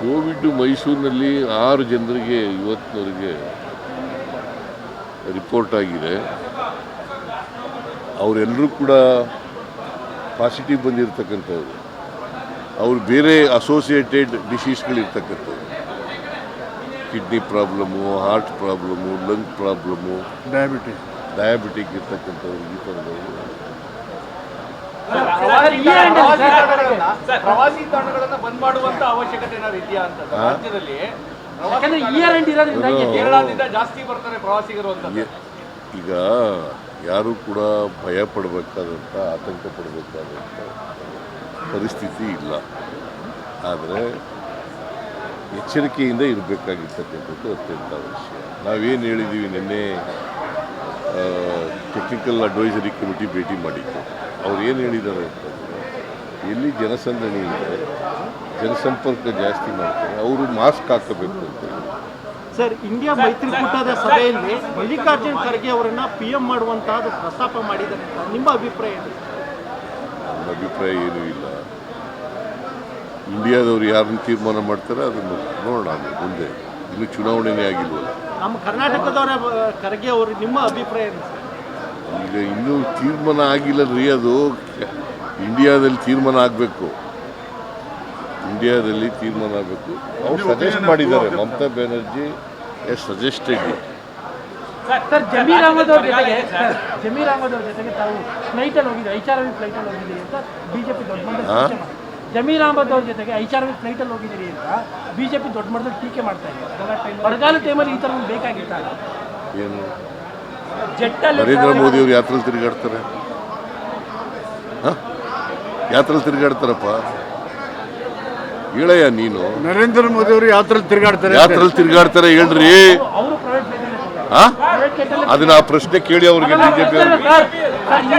Covid ಮೈಸೂರಿನಲ್ಲಿ ಆರು ಜನರಿಗೆ ಇವತ್ತಿನವರೆಗೆ ರಿಪೋರ್ಟ್ ಆಗಿದೆ. ಅವರೆಲ್ಲರೂ ಕೂಡ ಪಾಸಿಟಿವ್ ಬಂದಿರತಕ್ಕಂಥವ್ರು. ಅವರು ಬೇರೆ associated ಡಿಸೀಸ್ಗಳಿರ್ತಕ್ಕಂಥವ್ರು kidney problem heart problem lung problem diabetes diabetic ಇರ್ತಕ್ಕಂಥವ್ರು ಈ ಥರದವರು. ಪ್ರವಾಸಿ ತಾಣಗಳನ್ನ- ಬಂದ್ ಮಾಡುವಂತ ಅವಶ್ಯಕತೆ ಏನಾದ್ರು ಇದೆಯಾ ಅಂತ ರಾಜ್ಯದಲ್ಲಿ ಯಾಕಂದ್ರೆ ಇಯರ್ ಎಂಡ್ ಇರೋದ್ರಿಂದ ಕೇರಳದಿಂದ ಜಾಸ್ತಿ ಬರ್ತಾರೆ ಪ್ರವಾಸಿಗರು ಅಂತ ಈಗ ಯಾರು ಕೂಡ ಭಯ ಪಡಬೇಕಾದಂಥ ಆತಂಕ ಪಡಬೇಕಾದಂಥ ಪರಿಸ್ಥಿತಿ ಇಲ್ಲ. ಆದರೆ ಎಚ್ಚರಿಕೆಯಿಂದ ಇರಬೇಕಾಗಿರ್ತಕ್ಕಂಥದ್ದು ಅತ್ಯಂತ ಅವಶ್ಯ. ನಾವೇನು ಹೇಳಿದ್ದೀವಿ ನಿನ್ನೆ ಟೆಕ್ನಿಕಲ್ ಅಡ್ವೈಸರಿ ಕಮಿಟಿ ಭೇಟಿ ಮಾಡಿದ್ದು. ಅವ್ರು ಏನು ಹೇಳಿದ್ದಾರೆ ಅಂತಂದರೆ ಎಲ್ಲಿ ಜನಸಂದಣಿ ಇದೆ ಜನಸಂಪರ್ಕ ಜಾಸ್ತಿ ಮಾಡ್ತಾರೆ ಅವರು ಮಾಸ್ಕ್ ಹಾಕಬೇಕು ಅಂತ ಸರ್ ಇಂಡಿಯಾ ಮೈತ್ರಿಕೂಟದ ಸಭೆಯಲ್ಲಿ ಮಲ್ಲಿಕಾರ್ಜುನ್ ಖರ್ಗೆ ಅವರನ್ನ ಪಿ ಎಂ ಮಾಡುವಂತಹ ಪ್ರಸ್ತಾಪ ಮಾಡಿದ್ದಾರೆ ನಿಮ್ಮ ಅಭಿಪ್ರಾಯ ಏನು? ನನ್ನ ಅಭಿಪ್ರಾಯ ಏನೂ ಇಲ್ಲ. ಇಂಡಿಯಾದವ್ರು ಯಾರನ್ನು ತೀರ್ಮಾನ ಮಾಡ್ತಾರೆ ಅದನ್ನು ನೋಡೋಣ ಮುಂದೆ. ಇನ್ನೂ ಚುನಾವಣೆನೇ ಆಗಿಲ್ವಲ್ಲ. ನಮ್ಮ ಕರ್ನಾಟಕದವರ ಖರ್ಗೆ ಅವರು ನಿಮ್ಮ ಅಭಿಪ್ರಾಯ ಏನು ಸರ್? ಈಗ ಇನ್ನೂ ತೀರ್ಮಾನ ಆಗಿಲ್ಲ ರೀ ಅದು. ಇಂಡಿಯಾದಲ್ಲಿ ತೀರ್ಮಾನ ಆಗಬೇಕು. ಇಂಡಿಯಾದಲ್ಲಿ ತೀರ್ಮಾನ ಆಗಬೇಕು. ಅವ್ರು ಸಜೆಸ್ಟ್ ಮಾಡಿದ್ದಾರೆ. Mamata Banerjee yes suggested sir Zameer Ahmed ಅವ್ರ ಜೊತೆಗೆ ಸರ್, ಜಮೀರ್ ಅಹಮದ್ ಅವ್ರ ಜೊತೆಗೆ ತಾವು ಫ್ಲೈಟಲ್ಲಿ ಹೋಗಿದ್ದೀರಿ ಐಚ್ ಆರ್ ಫ್ಲೈಟಲ್ಲಿ ಹೋಗಿದ್ದೀರಿ ಅಂತ ಬಿಜೆಪಿ ದೊಡ್ಡ ಮಟ್ಟದಲ್ಲಿ ಹಾ? ಟೀಕೆ ಮಾಡಿ ಜಮೀರ್ ಅಹಮದ್ ಅವ್ರ ಜೊತೆಗೆ ಐಚ್ ಆರ್ ಫ್ಲೈಟಲ್ಲಿ ಹೋಗಿದ್ದೀರಿ ಅಂತ ಬಿಜೆಪಿ ದೊಡ್ಡ ಮಟ್ಟದಲ್ಲಿ ಟೀಕೆ ಮಾಡ್ತಾ ಇದೆ. ಬರಗಾಲ ಟೈಮಲ್ಲಿ ಈ ಥರ ಬೇಕಾಗಿತ್ತ? ಏನು? ಜೆಟ್ಟಲ್ಲಿ ನರೇಂದ್ರ ಮೋದಿ ಅವರು ಯಾತ್ರೆ ತಿರುಗಾಡ್ತಾರೆ? ಹ? ಯಾತ್ರಲ್ಲಿ ತಿರುಗಾಡ್ತಾರಪ್ಪ? ಹೇಳಯ್ಯ ನೀನು. ನರೇಂದ್ರ ಮೋದಿ ಅವರು ಯಾತ್ರೆ ತಿರುಗಾಡ್ತಾರೆ ಯಾತ್ರಲ್ಲಿ ತಿರುಗಾಡ್ತಾರೆ ಹೇಳ್ರಿ. ಅದನ್ನ ಆ ಪ್ರಶ್ನೆ ಕೇಳಿ ಅವ್ರಿಗೆ ಬಿಜೆಪಿ ಅವ್ರಿಗೆ.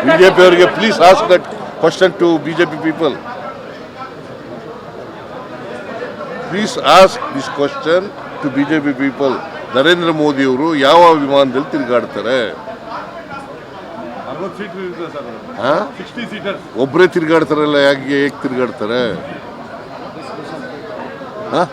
ಬಿಜೆಪಿ ಅವರಿಗೆ please ask that question to BJP people please ask this question to BJP people Narendra Modi ಅವರು ಯಾವ ವಿಮಾನದಲ್ಲಿ ತಿರುಗಾಡ್ತಾರೆ? ಹಾ? ಒಬ್ರೇ ತಿರುಗಾಡ್ತಾರಲ್ಲ ಯಾಕೆ ಹೇಗೆ ತಿರುಗಾಡ್ತಾರೆ ಹಾ